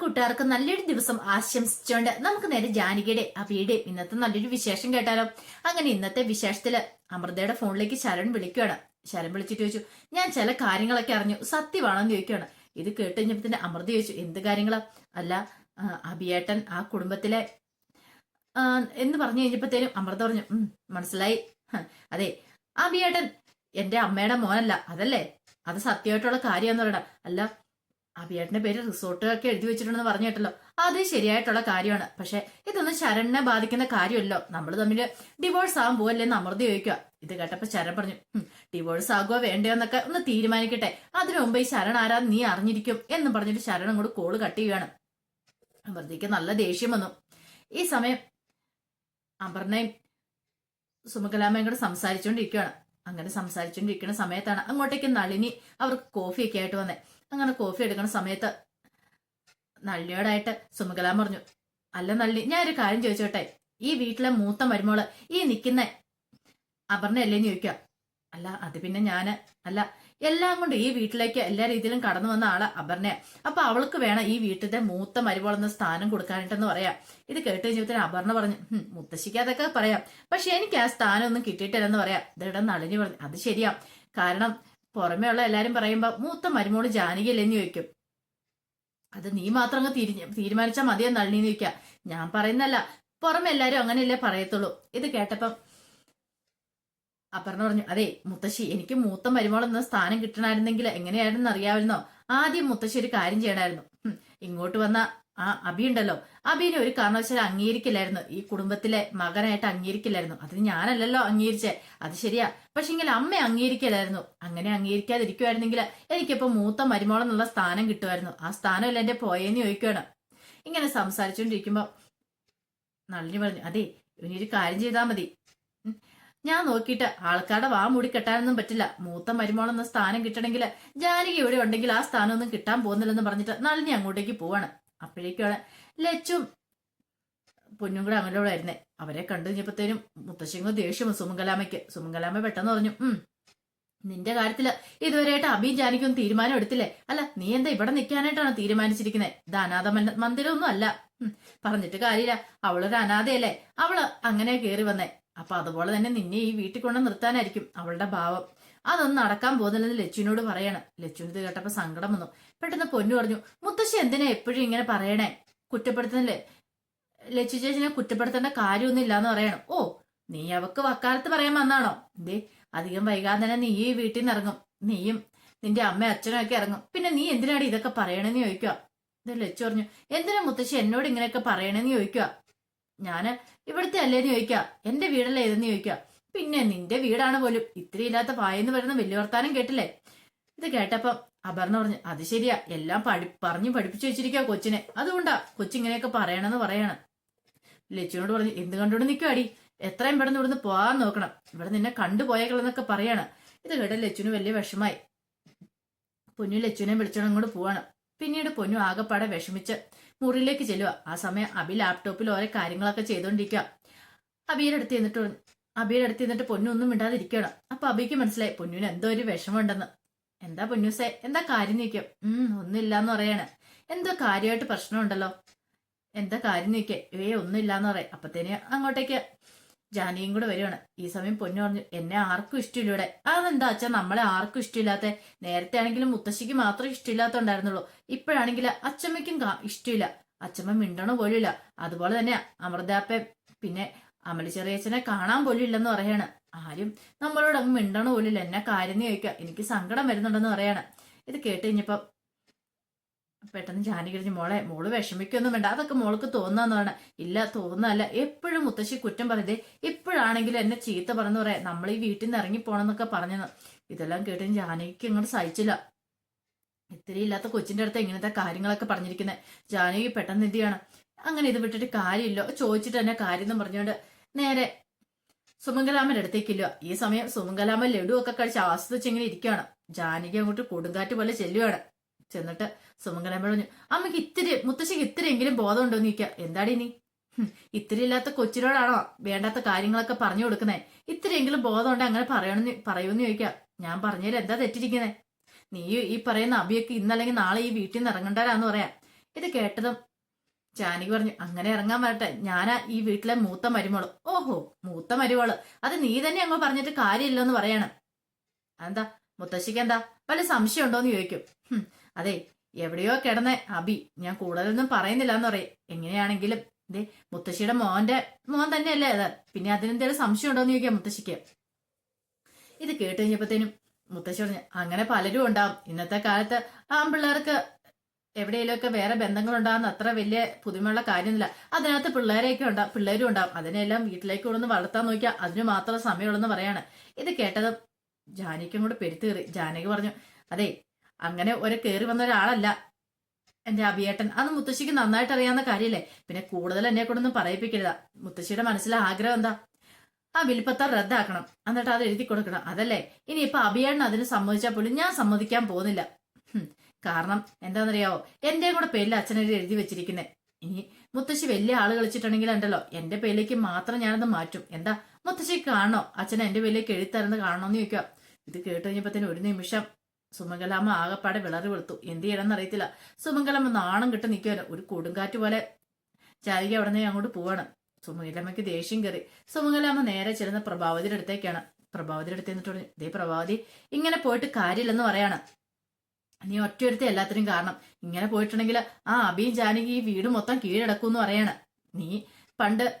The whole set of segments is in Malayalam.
കൂട്ടുകാർക്ക് നല്ലൊരു ദിവസം ആശംസിച്ചുകൊണ്ട് നമുക്ക് നേരെ ജാനകിയുടെ അബിയുടെ ഇന്നത്തെ നല്ലൊരു വിശേഷം കേട്ടാലോ? അങ്ങനെ ഇന്നത്തെ വിശേഷത്തിൽ അമൃതയുടെ ഫോണിലേക്ക് ശരൺ വിളിക്കുകയാണ് ശരൺ വിളിച്ചിട്ട് ചോദിച്ചു ഞാൻ ചില കാര്യങ്ങളൊക്കെ അറിഞ്ഞു. സത്യമാണെന്ന് ചോദിക്കുകയാണ് ഇത് കേട്ട് കഴിഞ്ഞപ്പോ തന്നെ അമൃത ചോദിച്ചു എന്ത് കാര്യങ്ങളാ? അല്ല അഭിയേട്ടൻ ആ കുടുംബത്തിലെ എന്ന് പറഞ്ഞു കഴിഞ്ഞപ്പോഴത്തേനും അമൃത പറഞ്ഞു "ഉം, മനസ്സിലായി. അതെ അഭിയേട്ടൻ എന്റെ അമ്മയുടെ മോനല്ല അതല്ലേ? അത് സത്യമായിട്ടുള്ള കാര്യമെന്ന് പറയണം. അല്ല അഭിയേട്ടന്റെ പേര് റിസോർട്ടൊക്കെ എഴുതി വെച്ചിട്ടുണ്ടെന്ന് പറഞ്ഞു കേട്ടല്ലോ. അത് ശരിയായിട്ടുള്ള കാര്യമാണ്. പക്ഷെ ഇതൊന്നും ശരണിനെ ബാധിക്കുന്ന കാര്യമല്ലോ. നമ്മൾ തമ്മിൽ ഡിവോഴ്സ് ആകാൻ പോവല്ലേന്ന് അമൃതി ചോദിക്കുക ഇത് കേട്ടപ്പോ ശരൺ പറഞ്ഞു ഡിവോഴ്സ് ആകുമോ വേണ്ടയോ എന്നൊക്കെ ഒന്ന് തീരുമാനിക്കട്ടെ. അതിനു മുമ്പ് ഈ ശരൺ ആരാ നീ അറിഞ്ഞിരിക്കും എന്ന് പറഞ്ഞിട്ട് ശരൺ അങ്ങോട്ട് കോൾ കട്ട് ചെയ്യുകയാണ് അമൃതയ്ക്ക് നല്ല ദേഷ്യം വന്നു. ഈ സമയം അമറിനെയും സുമകലാമയും കൂടെ സംസാരിച്ചുകൊണ്ടിരിക്കുകയാണ് അങ്ങനെ സംസാരിച്ചുകൊണ്ടിരിക്കുന്ന സമയത്താണ് അങ്ങോട്ടേക്ക് നളിനി അവർക്ക് കോഫിയൊക്കെ ആയിട്ട് വന്നേ. അങ്ങനെ കോഫി എടുക്കുന്ന സമയത്ത് നള്ളിയോടായിട്ട് സുമകലാൻ പറഞ്ഞു അല്ല നള്ളി ഞാൻ ഒരു കാര്യം ചോദിച്ചോട്ടെ? ഈ വീട്ടിലെ മൂത്ത മരുമോൾ ഈ നിൽക്കുന്ന അപർണയല്ലേന്ന് ചോദിക്കുക. അല്ല അത് പിന്നെ ഞാൻ. അല്ല എല്ലാം കൊണ്ട് ഈ വീട്ടിലേക്ക് എല്ലാ രീതിയിലും കടന്നു വന്ന ആൾ അപർണയ. അപ്പൊ അവൾക്ക് വേണം ഈ വീട്ടിലെ മൂത്ത മരുമോൾ എന്ന സ്ഥാനം കൊടുക്കാനായിട്ടെന്ന് പറയാം. ഇത് കേട്ട് കഴിഞ്ഞപ്പോഴത്തേന് അപർണ പറഞ്ഞു മുത്തശ്ശിക്കാതൊക്കെ പറയാം. പക്ഷെ എനിക്ക് ആ സ്ഥാനം ഒന്നും കിട്ടിയിട്ടില്ലെന്ന് പറയാം. ഇതിടെ നളിനി പറഞ്ഞു അത് ശരിയാ. കാരണം പുറമേ ഉള്ള എല്ലാരും പറയുമ്പോ മൂത്ത മരുമോൾ ജാനകിയല്ലെന്ന് ചോദിക്കും. അത് നീ മാത്രം അങ്ങ് തിരിഞ്ഞ് തീരുമാനിച്ചാൽ മതിയോ നളിനി ചോദിക്കുക ഞാൻ പറയുന്നല്ല പുറമെ എല്ലാരും അങ്ങനെയല്ലേ പറയത്തുള്ളൂ. ഇത് കേട്ടപ്പം അപർണ പറഞ്ഞു അതെ മുത്തശ്ശി എനിക്ക് മൂത്ത മരുമോൾ എന്ന സ്ഥാനം കിട്ടണായിരുന്നെങ്കിൽ എങ്ങനെയായിരുന്നു അറിയാമായിരുന്നോ ആദ്യം മുത്തശ്ശി ഒരു കാര്യം ചെയ്യണമായിരുന്നു ഇങ്ങോട്ട് വന്ന ആ അബി ഉണ്ടല്ലോ. അബിനെ ഒരു കാരണവശാലും അംഗീകരിക്കില്ലായിരുന്നു. ഈ കുടുംബത്തിലെ മകനായിട്ട് അംഗീകരിക്കില്ലായിരുന്നു. അതിന് ഞാനല്ലല്ലോ അംഗീകരിച്ചേ. അത് ശരിയാ. പക്ഷെങ്കിൽ അമ്മ അംഗീകരിക്കില്ലായിരുന്നു. അങ്ങനെ അംഗീകരിക്കാതിരിക്കുമായിരുന്നെങ്കിൽ എനിക്കിപ്പോ മൂത്ത മരുമോളെന്നുള്ള സ്ഥാനം കിട്ടുമായിരുന്നു. ആ സ്ഥാനമല്ല എന്റെ പോയെന്ന് ചോദിക്കുകയാണ് ഇങ്ങനെ സംസാരിച്ചുകൊണ്ടിരിക്കുമ്പോ നളിനി പറഞ്ഞു അതെ ഇവനൊരു കാര്യം ചെയ്താൽ മതി. ഞാൻ നോക്കിയിട്ട് ആൾക്കാരുടെ വാ മൂടി കെട്ടാനൊന്നും പറ്റില്ല. മൂത്ത മരുമോളെന്ന സ്ഥാനം കിട്ടണമെങ്കിൽ ജാനകി ഇവിടെ ഉണ്ടെങ്കിൽ ആ സ്ഥാനം ഒന്നും കിട്ടാൻ പോകുന്നില്ലെന്ന് പറഞ്ഞിട്ട് നളിനി അങ്ങോട്ടേക്ക് പോവാണ്. അപ്പോഴേക്കാണ് ലച്ചും പൊന്നും കൂടെ അങ്ങോട്ട് വരുന്നേ. അവരെ കണ്ടു കഴിഞ്ഞപ്പോഴത്തേനും മുത്തശ്ശിങ്ങോ ദേഷ്യം സുമംഗലാമയ്ക്ക്. സുമംഗലാമ പെട്ടെന്ന് പറഞ്ഞു ഉം നിന്റെ കാര്യത്തിൽ ഇതുവരെയായിട്ട് അഭിയും ജാനിക്കൊന്നും തീരുമാനം എടുത്തില്ലേ? അല്ല നീ എന്താ ഇവിടെ നിൽക്കാനായിട്ടാണ് തീരുമാനിച്ചിരിക്കുന്നത് ഇത് അനാഥ മന്ദിരമൊന്നും അല്ല. പറഞ്ഞിട്ട് കാര്യമില്ല. അവളൊരു അനാഥയല്ലേ? അവൾ അങ്ങനെ കയറി വന്നേ. അപ്പൊ അതുപോലെ തന്നെ നിന്നെ ഈ വീട്ടിൽ കൊണ്ട് നിർത്താനായിരിക്കും അവളുടെ ഭാവം. അതൊന്നും നടക്കാൻ പോകുന്നില്ലെന്ന് ലച്ചുവിനോട് പറയണം. ലച്ചുവിന് ഇത് കേട്ടപ്പോ സങ്കടം വന്നു. പെട്ടെന്ന് പൊന്നു പറഞ്ഞു മുത്തശ്ശി എന്തിനാ എപ്പോഴും ഇങ്ങനെ പറയണേ? കുറ്റപ്പെടുത്തുന്നില്ലേ? ലച്ചു ചേച്ചിനെ കുറ്റപ്പെടുത്തേണ്ട കാര്യമൊന്നും ഇല്ലാന്ന് പറയണം. ഓ നീ അവക്ക് വക്കാലത്ത് പറയാൻ വന്നാണോ? ദേ അധികം വൈകാതെ തന്നെ നീ ഈ വീട്ടിൽ നിന്ന് ഇറങ്ങും. നീയും നിന്റെ അമ്മ അച്ഛനും ഒക്കെ ഇറങ്ങും. പിന്നെ നീ എന്തിനാണ് ഇതൊക്കെ പറയണെന്ന് ചോദിക്കുക ഇത് ലച്ചു പറഞ്ഞു എന്തിനാ മുത്തശ്ശി എന്നോട് ഇങ്ങനെയൊക്കെ പറയണെന്ന് ചോദിക്കുക ഞാൻ ഇവിടുത്തെ അല്ലേന്ന് ചോദിക്കുക എന്റെ വീടല്ലേ ഇതെന്ന് ചോദിക്കുക പിന്നെ നിന്റെ വീടാണ് പോലും. ഇത്രയില്ലാത്ത പായെന്ന് പറയുന്ന വലിയ വർത്താനം കേട്ടില്ലേ? ഇത് കേട്ടപ്പം അപർണ പറഞ്ഞു അത് ശരിയാ. എല്ലാം പഠി പറഞ്ഞു പഠിപ്പിച്ചു വെച്ചിരിക്കാ കൊച്ചിനെ. അതുകൊണ്ടാ കൊച്ചിങ്ങനെയൊക്കെ പറയണമെന്ന് പറയണം ലച്ചുവിനോട് പറഞ്ഞു എന്ത് കണ്ടോണ്ട് നിൽക്കുവാടി എത്രയും പെട്ടെന്ന് ഇവിടുന്ന് പോകാൻ നോക്കണം. ഇവിടെ നിന്നെ കണ്ടുപോയേക്കളെന്നൊക്കെ പറയാണ്. ഇത് കേട്ട ലച്ചുവിന് വലിയ വിഷമായി പൊന്നു ലച്ചുവിനെ വിളിച്ചോണ്ട് അങ്ങോട്ട് പോവാണ്. പിന്നീട് പൊന്നു ആകെപ്പാടെ വിഷമിച്ച് മുറിയിലേക്ക് ചെല്ലുക ആ സമയം അബി ലാപ്ടോപ്പിൽ ഓരോ കാര്യങ്ങളൊക്കെ ചെയ്തോണ്ടിരിക്കുക അബിയുടെ അടുത്ത് പറഞ്ഞു അബിയുടെ അടുത്ത് നിന്നിട്ട് പൊന്നു ഒന്നും അപ്പൊ അബിക്ക് മനസ്സിലായി പൊന്നുവിന് എന്തോ ഒരു വിഷമമുണ്ടെന്ന്. എന്താ പൊന്നൂസേ? എന്താ കാര്യം നിൽക്കും ഉം ഒന്നുമില്ലാന്ന് പറയാണ്. എന്തോ കാര്യമായിട്ട് പ്രശ്നമുണ്ടല്ലോ. എന്താ കാര്യം നിൽക്കേ ഏ ഒന്നുമില്ലാന്ന് പറയാം. അപ്പത്തേന് അങ്ങോട്ടേക്ക് ജാനിയും കൂടെ വരുവാണ്. ഈ സമയം പൊന്നു പറഞ്ഞു എന്നെ ആർക്കും ഇഷ്ടമില്ല ഇവിടെ. അതെന്താ അച്ഛാ? നമ്മളെ ആർക്കും ഇഷ്ടമില്ലാത്ത നേരത്തെ ആണെങ്കിലും മുത്തശ്ശിക്ക് മാത്രം ഇഷ്ടമില്ലാത്തോണ്ടായിരുന്നുള്ളൂ ഇപ്പോഴാണെങ്കിൽ അച്ഛമ്മയ്ക്കും ഇഷ്ടമില്ല അച്ചമ്മ മിണ്ടണോ പോലുമില്ല. അതുപോലെ തന്നെ അമൃതാപ്പ പിന്നെ അമലി ചെറിയച്ഛനെ കാണാൻ പോലും ഇല്ലെന്ന് പറയാണ്. ആരും നമ്മളോട് അങ്ങ് മിണ്ടണ പോലില്ല എന്നെ കാര്യം ചോദിക്കുക. എനിക്ക് സങ്കടം വരുന്നുണ്ടെന്ന് പറയാണ്. ഇത് കേട്ട് കഴിഞ്ഞപ്പം പെട്ടെന്ന് ജാനി കഴിഞ്ഞ് മോളെ മോൾ വിഷമിക്കൊന്നും വേണ്ട. അതൊക്കെ മോൾക്ക് തോന്നാന്ന് പറഞ്ഞ ഇല്ല തോന്നല്ല എപ്പോഴും മുത്തശ്ശി കുറ്റം പറയുന്നത് ഇപ്പോഴാണെങ്കിലും എന്നെ ചീത്ത പറഞ്ഞു പറയാം. നമ്മൾ ഈ വീട്ടിൽ നിന്ന് ഇറങ്ങി പോണെന്നൊക്കെ പറഞ്ഞത് ഇതെല്ലാം കേട്ട് ജാനകിക്ക് ഇങ്ങോട്ട് സഹിച്ചില്ല. ഇത്തിരി ഇല്ലാത്ത കൊച്ചിന്റെ അടുത്ത് ഇങ്ങനത്തെ കാര്യങ്ങളൊക്കെ പറഞ്ഞിരിക്കുന്നത് ജാനകി പെട്ടെന്ന് എന്ത് ചെയ്യണം? അങ്ങനെ ഇത് വിട്ടിട്ട് കാര്യമില്ല. ചോദിച്ചിട്ട് തന്നെ കാര്യം എന്ന് പറഞ്ഞുകൊണ്ട് നേരെ സുമംഗലാമന്റെ അടുത്തേക്കില്ല ഈ സമയം സുമംഗലാമൻ ലഡു ഒക്കെ കഴിച്ച് ആസ്വദിച്ച് ഇങ്ങനെ ഇരിക്കുകയാണ്. ജാനകി അങ്ങോട്ട് കൊടുങ്കാറ്റ് പോലെ ചെല്ലുകയാണ് ചെന്നിട്ട് സുമംഗലാമൻ പറഞ്ഞു അമ്മയ്ക്ക് ഇത്തിരി മുത്തശ്ശിക്ക് ഇത്തിരിയെങ്കിലും ബോധം ഉണ്ടോ എന്ന് ചോദിക്കുക എന്താടി നീ? ഇത്തിരി ഇല്ലാത്ത കൊച്ചിനോടാണോ വേണ്ടാത്ത കാര്യങ്ങളൊക്കെ പറഞ്ഞു കൊടുക്കുന്നേ? ഇത്തിരിയെങ്കിലും ബോധം ഉണ്ടെ അങ്ങനെ പറയണമെന്ന് പറയൂന്ന് ചോദിക്കുക ഞാൻ പറഞ്ഞതിൽ എന്താ തെറ്റിരിക്കുന്നേ? നീ ഈ പറയുന്ന അബിയൊക്കെ ഇന്നല്ലെങ്കിൽ നാളെ ഈ വീട്ടിൽ നിന്ന് ഇറങ്ങണ്ടരാന്ന് പറയാം. ഇത് കേട്ടതും ജാനകി പറഞ്ഞു അങ്ങനെ ഇറങ്ങാൻ വരട്ടെ. ഞാൻ ഈ വീട്ടിലെ മൂത്ത മരുമോൾ. ഓഹോ മൂത്ത മരുമോൾ. അത് നീ തന്നെ അങ്ങ് പറഞ്ഞിട്ട് കാര്യമില്ലെന്ന് പറയണം. എന്താ മുത്തശ്ശിക്ക് എന്താ? വല്ല സംശയം ഉണ്ടോന്ന് ചോദിക്കും അതെ എവിടെയോ കിടന്ന അബി ഞാൻ കൂടുതലൊന്നും പറയുന്നില്ല എന്ന് പറയും. എങ്ങനെയാണെങ്കിലും ദേ മുത്തശ്ശിയുടെ മോന്റെ മോൻ തന്നെയല്ലേ അത്. പിന്നെ അതിനെന്തേലും സംശയം ഉണ്ടോന്ന് ചോദിക്കാം മുത്തശ്ശിക്ക്. ഇത് കേട്ട് കഴിഞ്ഞപ്പോഴത്തേനും മുത്തശ്ശി പറഞ്ഞു അങ്ങനെ പലരും ഉണ്ടാവും. ഇന്നത്തെ കാലത്ത് ആൺപിള്ളേർക്ക് എവിടെയെങ്കിലുമൊക്കെ വേറെ ബന്ധങ്ങളുണ്ടാകുന്ന അത്ര വലിയ പുതുമയുള്ള കാര്യമൊന്നുമില്ല. അതിനകത്ത് പിള്ളേരെയൊക്കെ ഉണ്ടാവും പിള്ളേരും ഉണ്ടാവും. അതിനെല്ലാം വീട്ടിലേക്ക് കൊണ്ടൊന്ന് വളർത്താൻ നോക്കിയാൽ അതിന് മാത്രം സമയമുള്ളെന്ന് പറയാണ്. ഇത് കേട്ടത് ജാനിക്കും കൂടെ പെരുത്തേറി ജാനകി പറഞ്ഞു അതെ അങ്ങനെ ഒരു കയറി വന്ന ഒരാളല്ല എന്റെ അഭിയേട്ടൻ. അത് മുത്തശ്ശിക്ക് നന്നായിട്ട് അറിയാവുന്ന കാര്യമല്ലേ? പിന്നെ കൂടുതൽ എന്നെ കൊണ്ടൊന്നും പറയിപ്പിക്കരുത്. മുത്തശ്ശിയുടെ മനസ്സിലെ ആഗ്രഹം എന്താ? ആ വിൽപ്പത്ത റദ്ദാക്കണം. എന്നിട്ട് അത് എഴുതി കൊടുക്കണം. അതല്ലേ? ഇനിയിപ്പൊ അഭിയേട്ടൻ അതിന് സമ്മതിച്ചാൽ പോലും ഞാൻ സമ്മതിക്കാൻ പോകുന്നില്ല. കാരണം എന്താണെന്നറിയാവോ എന്റെ കൂടെ പേരിൽ അച്ഛനെഴുതി എഴുതി വെച്ചിരിക്കുന്നത് ഇനി മുത്തശ്ശി വലിയ ആൾ കളിച്ചിട്ടുണ്ടെങ്കിൽ ഉണ്ടല്ലോ. എന്റെ പേരിലേക്ക് മാത്രം ഞാനത് മാറ്റും. എന്താ? മുത്തശ്ശി കാണണോ അച്ഛൻ എന്റെ പേരിലേക്ക് എഴുതിത്തരുന്നത് കാണണോന്ന് ചോദിക്കുക. ഇത് കേട്ട് കഴിഞ്ഞപ്പോ ഒരു നിമിഷം സുമംഗലാമ്മ ആകപ്പാടെ വിളറി വെളുത്തു. എന്ത് ചെയ്യണമെന്ന് അറിയത്തില്ല. സുമംഗലമ്മ നാണം കിട്ടി നിൽക്കുവാണ്. ഒരു കൊടുങ്കാറ്റ് പോലെ ചാരിക അവിടെ അങ്ങോട്ട് പോവാണ്. സുമംഗലമ്മയ്ക്ക് ദേഷ്യം കയറി. സുമംഗലാമ്മ നേരെ ചെല്ലുന്ന പ്രഭാവതിയുടെ അടുത്തേക്കാണ്. പ്രഭാവതിയുടെ അടുത്ത് എന്നിട്ട് പറഞ്ഞു ദേ പ്രഭാവതി ഇങ്ങനെ പോയിട്ട് കാര്യമില്ലെന്ന് പറയാണ്. നീ ഒറ്റയൊരുത്തി എല്ലാത്തിനും കാരണം. ഇങ്ങനെ പോയിട്ടുണ്ടെങ്കിൽ ആ അബിയും ജാനകി ഈ വീട് മൊത്തം കീഴടക്കും എന്ന് പറയാണ്. നീ പണ്ട്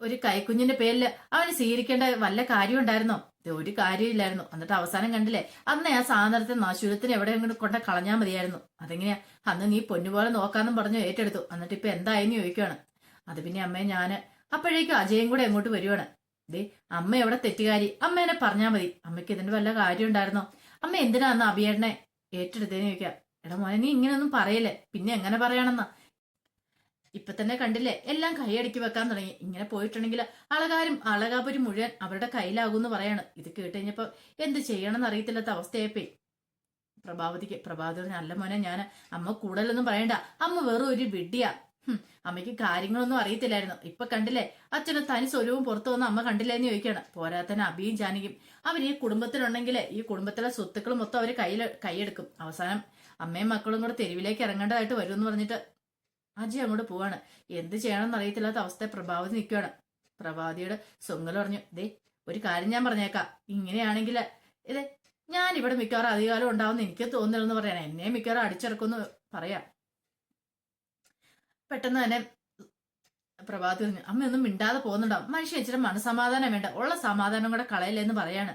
ഒരു കൈക്കുഞ്ഞിന്റെ പേരിൽ അവന് സ്വീകരിക്കേണ്ട വല്ല കാര്യം ഉണ്ടായിരുന്നോ? ഒരു കാര്യമില്ലായിരുന്നു എന്നിട്ട് അവസാനം കണ്ടില്ലേ? അന്ന് ആ സാധനത്തെ നാശൂരത്തിന് എവിടെയെങ്കിലും കൊണ്ട കളഞ്ഞാൽ മതിയായിരുന്നു. അതെങ്ങനെയാ? അന്ന് നീ പൊന്നുപോലെ നോക്കാന്നും പറഞ്ഞു ഏറ്റെടുത്തു. എന്നിട്ട് ഇപ്പൊ എന്തായെന്ന് ചോദിക്കുവാണ്. അത് പിന്നെ അമ്മയെ ഞാൻ അപ്പോഴേക്കും അജയും കൂടെ അങ്ങോട്ട് വരുവാണ്. ദേ അമ്മ എവിടെ തെറ്റുകാരി? അമ്മേനെ പറഞ്ഞാൽ മതി. അമ്മയ്ക്ക് ഇതിന്റെ വല്ല കാര്യം ഉണ്ടായിരുന്നോ? അമ്മ എന്തിനാ അന്ന് അഭിയേട്ടനെ ഏറ്റെടുത്തേന്ന് ചോദിക്കാം എടാ മോനെ നീ ഇങ്ങനെയൊന്നും പറയല്ലേ? പിന്നെ എങ്ങനെ പറയണമെന്നാ ഇപ്പൊ തന്നെ കണ്ടില്ലേ എല്ലാം കൈയടക്കി വെക്കാൻ തുടങ്ങി. ഇങ്ങനെ പോയിട്ടുണ്ടെങ്കിൽ അളകാരും അളകാപുരി മുഴുവൻ അവരുടെ കയ്യിലാകുമെന്ന് പറയാണ്. ഇത് കേട്ട് കഴിഞ്ഞപ്പോ എന്ത് ചെയ്യണമെന്ന് അറിയത്തില്ലാത്ത അവസ്ഥയായിപ്പോയി. പ്രഭാവതിക്ക് പ്രഭാവതി പറഞ്ഞ അല്ല മോനെ ഞാൻ അമ്മ കൂടുതലൊന്നും പറയണ്ട. അമ്മ വെറും ഒരു വിഡ്ഢിയാ. ഹും, അമ്മയ്ക്ക് കാര്യങ്ങളൊന്നും അറിയത്തില്ലായിരുന്നു. ഇപ്പൊ കണ്ടില്ലേ? അച്ഛന് തനി സ്വരൂപം പുറത്തു വന്ന് അമ്മ കണ്ടില്ലേ എന്ന് ചോദിക്കുകയാണ് പോരാത്തന്നെ അബിയും ജാനകിയും. അവർ ഈ കുടുംബത്തിലുണ്ടെങ്കിൽ ഈ കുടുംബത്തിലെ സ്വത്തുക്കൾ മൊത്തം അവർ കയ്യിൽ കൈയെടുക്കും. അവസാനം അമ്മയും മക്കളും കൂടെ തെരുവിലേക്ക് ഇറങ്ങേണ്ടതായിട്ട് വരും എന്ന് പറഞ്ഞിട്ട് അജി അങ്ങോട്ട് പോവാണ്. എന്ത് ചെയ്യണമെന്ന് അറിയത്തില്ലാത്ത അവസ്ഥ പ്രഭാവതി നിൽക്കുകയാണ് പ്രഭാതിയുടെ സ്വങ്ങൽ പറഞ്ഞു ദേ ഒരു കാര്യം ഞാൻ പറഞ്ഞേക്കാം. ഇങ്ങനെയാണെങ്കിൽ ഇതേ ഞാൻ ഇവിടെ മിക്കവാറും അധികാരം ഉണ്ടാവുമെന്ന് എനിക്ക് തോന്നുന്നില്ലെന്ന് പറയാൻ എന്നെ മിക്കവാറും അടിച്ചിറക്കുമെന്ന് പറയാം. പെട്ടെന്ന് തന്നെ പ്രഭാതി പറഞ്ഞു അമ്മ ഒന്നും മിണ്ടാതെ പോകുന്നുണ്ടാവും മനുഷ്യ ഇച്ചിരി മനസമാധാനം വേണ്ട. ഉള്ള സമാധാനം കൂടെ കളയില്ലെന്ന് പറയാണ്.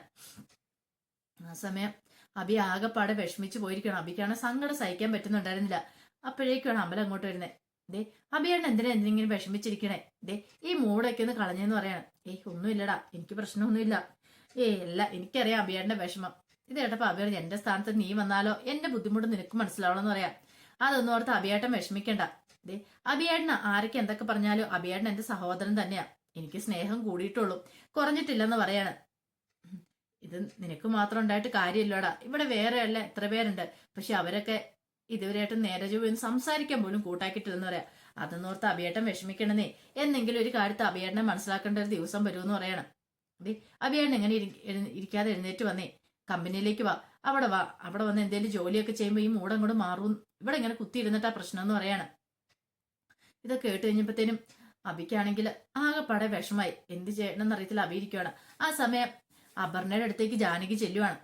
ആ സമയം അബി ആകെപ്പാടെ വിഷമിച്ച് പോയിരിക്കണം അബിക്കാണ് സങ്കടം സഹിക്കാൻ പറ്റുന്നുണ്ടായിരുന്നില്ല. അപ്പോഴേക്കാണ് അമ്പലം അങ്ങോട്ട് വരുന്നത്. ദേ അബിയാണ് എന്തിനാ എന്തിനെങ്കിലും വിഷമിച്ചിരിക്കണേ? ദേ ഈ മൂടൊക്കെ ഒന്ന് കളഞ്ഞെന്ന് പറയാണ്. ഏയ് ഒന്നുമില്ലടാ. എനിക്ക് പ്രശ്നമൊന്നുമില്ല. ഏയ് അല്ല എനിക്കറിയാം അബിയാടിന്റെ വിഷമം. ഇത് കേട്ടപ്പോ അബിയാണ് എന്റെ സ്ഥാനത്ത് നീ വന്നാലോ? എന്റെ ബുദ്ധിമുട്ട് നിനക്ക് മനസ്സിലാവണമെന്ന് പറയാം. അതൊന്നും ഓർത്ത് അബിയാട്ടം വിഷമിക്കണ്ട. ദേ അബിയേട്ടന് ആരൊക്കെ എന്തൊക്കെ പറഞ്ഞാലും അബിയേട്ടൻ എന്റെ സഹോദരൻ തന്നെയാ. എനിക്ക് സ്നേഹം കൂടിയിട്ടുള്ളൂ. കുറഞ്ഞിട്ടില്ലെന്ന് പറയാണ്. ഇത് നിനക്ക് മാത്രം ഉണ്ടായിട്ട് കാര്യമില്ലടാ. ഇവിടെ വേറെ അല്ല എത്ര പേരുണ്ട്. പക്ഷെ അവരൊക്കെ ഇതുവരെയായിട്ട് നേരെ ചൊവ്വയൊന്നും സംസാരിക്കാൻ പോലും കൂട്ടാക്കിയിട്ടില്ലെന്ന് പറയാം. അതെന്നോർത്ത് അഭിയേട്ടൻ വിഷമിക്കണമെന്നേ എന്നെങ്കിലും ഒരു കാര്യത്ത് അഭിയേട്ടനെ മനസ്സിലാക്കേണ്ട ഒരു ദിവസം വരുമെന്ന് പറയണം. അതെ അഭിയേട്ടൻ എങ്ങനെ ഇരിക്കാതെ എഴുന്നേറ്റ് വന്നേ? കമ്പനിയിലേക്ക് വാ. അവിടെ വാ. അവിടെ വന്ന് എന്തെങ്കിലും ജോലിയൊക്കെ ചെയ്യുമ്പോൾ ഈ മൂടം കൂടെ മാറും. ഇവിടെ ഇങ്ങനെ കുത്തിയിരുന്നിട്ടാ പ്രശ്നം എന്ന് പറയാണ്. ഇതൊക്കെ കേട്ട് കഴിഞ്ഞപ്പോഴത്തേനും അബിക്കാണെങ്കിൽ ആകെപ്പാടെ വിഷമായി എന്ത് ചെയ്യണമെന്ന് അറിയത്തില്ല അബി ഇരിക്കുവാണ്. ആ സമയം അപർണയുടെ അടുത്തേക്ക് ജാനകി ചെല്ലുവാണ്.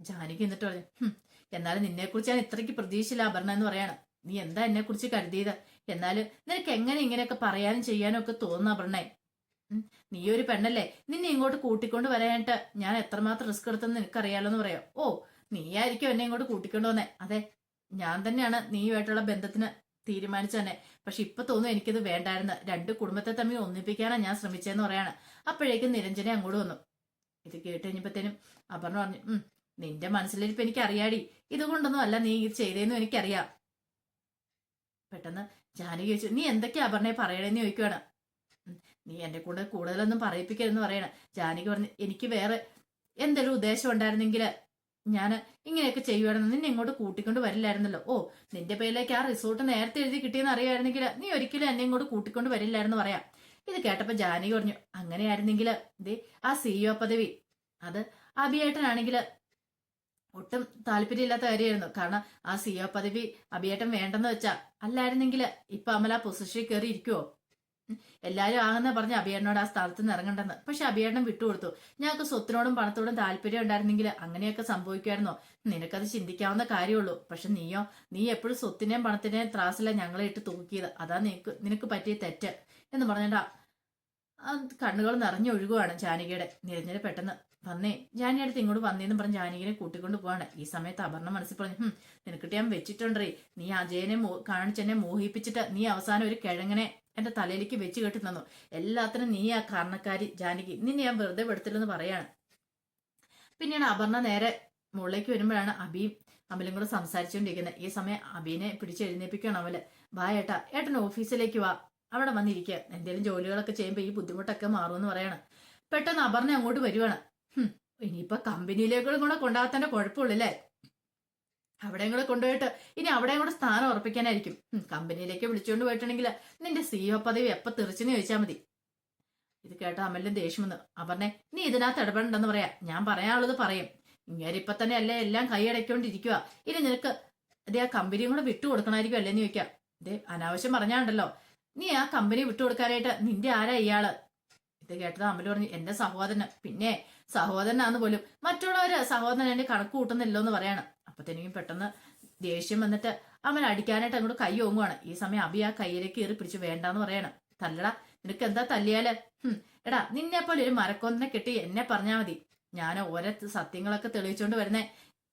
ജാനകി എന്നിട്ട് പറഞ്ഞു "ഹും, എന്നാലും നിന്നെ കുറിച്ച് ഞാൻ ഇത്രയ്ക്ക് പ്രതീക്ഷയില്ല അപർണ എന്ന് പറയാണ്. നീ എന്താ എന്നെ കുറിച്ച് കരുതിയത്? എന്നാൽ നിനക്ക് എങ്ങനെ ഇങ്ങനെയൊക്കെ പറയാനും ചെയ്യാനും ഒക്കെ തോന്നുന്നു അപർണേ. നീ ഒരു പെണ്ണല്ലേ? നിന്നെ ഇങ്ങോട്ട് കൂട്ടിക്കൊണ്ട് വരാനായിട്ട് ഞാൻ എത്രമാത്രം റിസ്ക് എടുത്തെന്ന് നിനക്കറിയാലോ എന്ന് പറയാം. ഓ നീ ആയിരിക്കും എന്നെ ഇങ്ങോട്ട് കൂട്ടിക്കൊണ്ട് വന്നേ. അതെ ഞാൻ തന്നെയാണ് നീയുമായിട്ടുള്ള ബന്ധത്തിന് തീരുമാനിച്ചു തന്നെ. പക്ഷെ ഇപ്പൊ തോന്നുന്നു എനിക്കിത് വേണ്ടായിരുന്നു. രണ്ട് കുടുംബത്തെ തമ്മിൽ ഒന്നിപ്പിക്കാനാണ് ഞാൻ ശ്രമിച്ചതെന്ന് പറയാണ്. അപ്പോഴേക്കും നിരഞ്ജനെ അങ്ങോട്ട് വന്നു. ഇത് കേട്ട് കഴിഞ്ഞപ്പോഴത്തേനും അപർണ പറഞ്ഞു ഉം നിന്റെ മനസ്സിലിരിപ്പ് എനിക്ക് അറിയാടി ഇതുകൊണ്ടൊന്നും അല്ല നീ ഇത് ചെയ്തേന്നും എനിക്കറിയാം. പെട്ടെന്ന് ജാനകി ചോദിച്ചു നീ എന്തൊക്കെയാ അപർണയെ പറയണേന്ന് ചോദിക്കുവാണ്? നീ എന്റെ കൂടെ കൂടുതലൊന്നും പറയിപ്പിക്കരുതെന്ന് പറയണ. ജാനകി പറഞ്ഞു എനിക്ക് വേറെ എന്തെങ്കിലും ഉദ്ദേശം ഉണ്ടായിരുന്നെങ്കിൽ ഞാൻ ഇങ്ങനെയൊക്കെ ചെയ്യുവായിരുന്നു. നിന്നെ ഇങ്ങോട്ട് കൂട്ടിക്കൊണ്ട് വരില്ലായിരുന്നല്ലോ. ഓ നിന്റെ പേരിലേക്ക് ആ റിസോർട്ട് നേരത്തെ എഴുതി കിട്ടിയെന്ന് അറിയായിരുന്നെങ്കിൽ നീ ഒരിക്കലും എന്നെ ഇങ്ങോട്ട് കൂട്ടിക്കൊണ്ട് വരില്ലായിരുന്നു പറയാം. ഇത് കേട്ടപ്പോ ജാനകി പറഞ്ഞു അങ്ങനെയായിരുന്നെങ്കിൽ ദേ ആ സിഇഒ പദവി. അത് അഭിയേട്ടനാണെങ്കിൽ ഒട്ടും താല്പര്യമില്ലാത്ത കാര്യമായിരുന്നു. കാരണം ആ സിഇഒ പദവി അഭിയേട്ടൻ വേണ്ടെന്ന് വെച്ചാ അല്ലായിരുന്നെങ്കിൽ ഇപ്പൊ അമല പൊസിഷനിൽ കയറി ഇരിക്കുവോ എല്ലാരും ആകുന്ന പറഞ്ഞ അഭിയേട്ടനോട് ആ സ്ഥലത്ത് നിന്ന് ഇറങ്ങണ്ടെന്ന്. പക്ഷെ അഭിയേട്ടൻ വിട്ടുകൊടുത്തു. ഞങ്ങൾക്ക് സ്വത്തിനോടും പണത്തോടും താല്പര്യം ഉണ്ടായിരുന്നെങ്കിൽ അങ്ങനെയൊക്കെ സംഭവിക്കുമായിരുന്നോ? നിനക്കത് ചിന്തിക്കാവുന്ന കാര്യമുള്ളൂ. പക്ഷെ നീയോ നീ എപ്പോഴും സ്വത്തിനെയും പണത്തിനെയും ത്രാസില്ല ഞങ്ങളെ ഇട്ട് തൂക്കിയത്. അതാ നിനക്ക് നിനക്ക് പറ്റിയ തെറ്റ്. എന്ന് പറഞ്ഞാ ആ കണ്ണുകൾ നിറഞ്ഞൊഴുകുവാണ് ജാനകിയുടെ. നിരഞ്ഞര പെട്ടെന്ന് വന്നേ. ജാനി അടുത്ത് ഇങ്ങോട്ട് വന്നേന്ന് പറഞ്ഞ് ജാനകിനെ കൂട്ടിക്കൊണ്ട് പോവാണ്. ഈ സമയത്ത് അപർണ മനസ്സിൽ പറഞ്ഞു നിനക്കിട്ട് ഞാൻ വെച്ചിട്ടുണ്ടേ നീ അജയനെ കാണിച്ചെന്നെ മോഹിപ്പിച്ചിട്ട് നീ അവസാനം ഒരു കിഴങ്ങനെ എന്റെ തലയിലേക്ക് വെച്ച് കെട്ടി തന്നു. എല്ലാത്തിനും നീ ആ കാരണക്കാരി ജാനകി. നിന്നെ ഞാൻ വെറുതെ പെടുത്തില്ലെന്ന് പറയാണ്. പിന്നെയാണ് അപർണ നേരെ മുകളിലേക്ക് വരുമ്പോഴാണ് അബിയും അമലും കൂടെ സംസാരിച്ചുകൊണ്ടിരിക്കുന്നത്. ഈ സമയം അബീനെ പിടിച്ചെഴുന്നേപ്പിക്കുകയാണ് അവൽ വാ ഏട്ടാ ഏട്ടൻ ഓഫീസിലേക്ക് വാ. അവിടെ വന്നിരിക്കുക എന്തെങ്കിലും ജോലികളൊക്കെ ചെയ്യുമ്പോൾ ഈ ബുദ്ധിമുട്ടൊക്കെ മാറുമെന്ന് പറയാണ്. പെട്ടെന്ന് അപർണ അങ്ങോട്ട് വരുവാണ്. ഇനിയിപ്പൊ കമ്പനിയിലേക്കും കൂടെ കൊണ്ടാകത്തേണ്ട കുഴപ്പമുള്ളല്ലേ അവിടെയും കൂടെ കൊണ്ടുപോയിട്ട് ഇനി അവിടെയും കൂടെ സ്ഥാനം ഉറപ്പിക്കാനായിരിക്കും. കമ്പനിയിലേക്ക് വിളിച്ചുകൊണ്ട് പോയിട്ടുണ്ടെങ്കിൽ നിന്റെ സിഇഒ പദവി എപ്പോ തെറിച്ചെന്ന് ചോദിച്ചാൽ മതി. ഇത് കേട്ട അമലിന്റെ ദേഷ്യം വന്നു. അപർണെ നീ ഇതിനകത്ത് ഇടപെടണ്ടെന്ന് പറയാ. ഞാൻ പറയാനുള്ളത് പറയും. ഇങ്ങനെ ഇപ്പൊ തന്നെ അല്ലേ എല്ലാം കൈയടക്കൊണ്ടിരിക്കുക ഇനി നിനക്ക് അതേ ആ കമ്പനിയും കൂടെ വിട്ടുകൊടുക്കണമായിരിക്കും അല്ലേന്ന് ചോദിക്കാം. ഇതേ അനാവശ്യം പറഞ്ഞാണ്ടല്ലോ. നീ ആ കമ്പനി വിട്ടുകൊടുക്കാനായിട്ട് നിന്റെ ആരാ ഇയാൾ? ഇത് കേട്ടത് അമൽ പറഞ്ഞു എന്റെ സഹോദരൻ പിന്നെ സഹോദരനാന്ന് പോലും മറ്റുള്ളവര് സഹോദരൻ എന്നെ കണക്ക് കൂട്ടുന്നില്ലോ എന്ന് പറയാണ്. അപ്പത്തേനും പെട്ടെന്ന് ദേഷ്യം വന്നിട്ട് അവൻ അടിക്കാനായിട്ട് അങ്ങോട്ട് കൈ ഓങ്ങുവാണ്. ഈ സമയം അബി ആ കയ്യിലേക്ക് കയറി പിടിച്ച് വേണ്ടാന്ന് പറയാണ്. തല്ലടാ നിനക്ക് എന്താ തല്ലിയാൽ എടാ നിന്നെ പോലെ ഒരു മരക്കൊന്നെ കെട്ടി എന്നെ പറഞ്ഞാ മതി. ഞാൻ ഓരോ സത്യങ്ങളൊക്കെ തെളിയിച്ചോണ്ട് വരുന്നേ.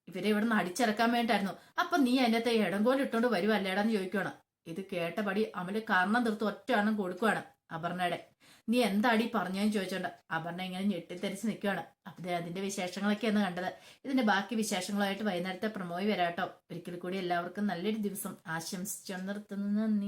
ഇവരെ ഇവിടെ നിന്ന് അടിച്ചിറക്കാൻ വേണ്ടിയിട്ടായിരുന്നു. അപ്പൊ നീ അതിന്റെ ഇടംകോൽ ഇട്ടോണ്ട് വരുവല്ലേടാന്ന് ചോദിക്കുവാണ്. ഇത് കേട്ടപടി അമൽ കാരണം തീർത്ത് ഒറ്റ എണ്ണം കൊടുക്കുവാണ് അപർണയുടെ. നീ എന്താടി പറഞ്ഞെന്ന് ചോദിച്ചോണ്ട് അപർണ ഇങ്ങനെ ഞെട്ടിത്തെരിച്ച് നിൽക്കുകയാണ് അപ്പൊ അതിന്റെ വിശേഷങ്ങളൊക്കെയാണ് കണ്ടത്. ഇതിന്റെ ബാക്കി വിശേഷങ്ങളായിട്ട് വൈകുന്നേരത്തെ പ്രമോയി വരാട്ടോ. ഒരിക്കൽ കൂടി എല്ലാവർക്കും നല്ലൊരു ദിവസം. ആശംസിച്ചു നിർത്തുന്നു. നന്ദി.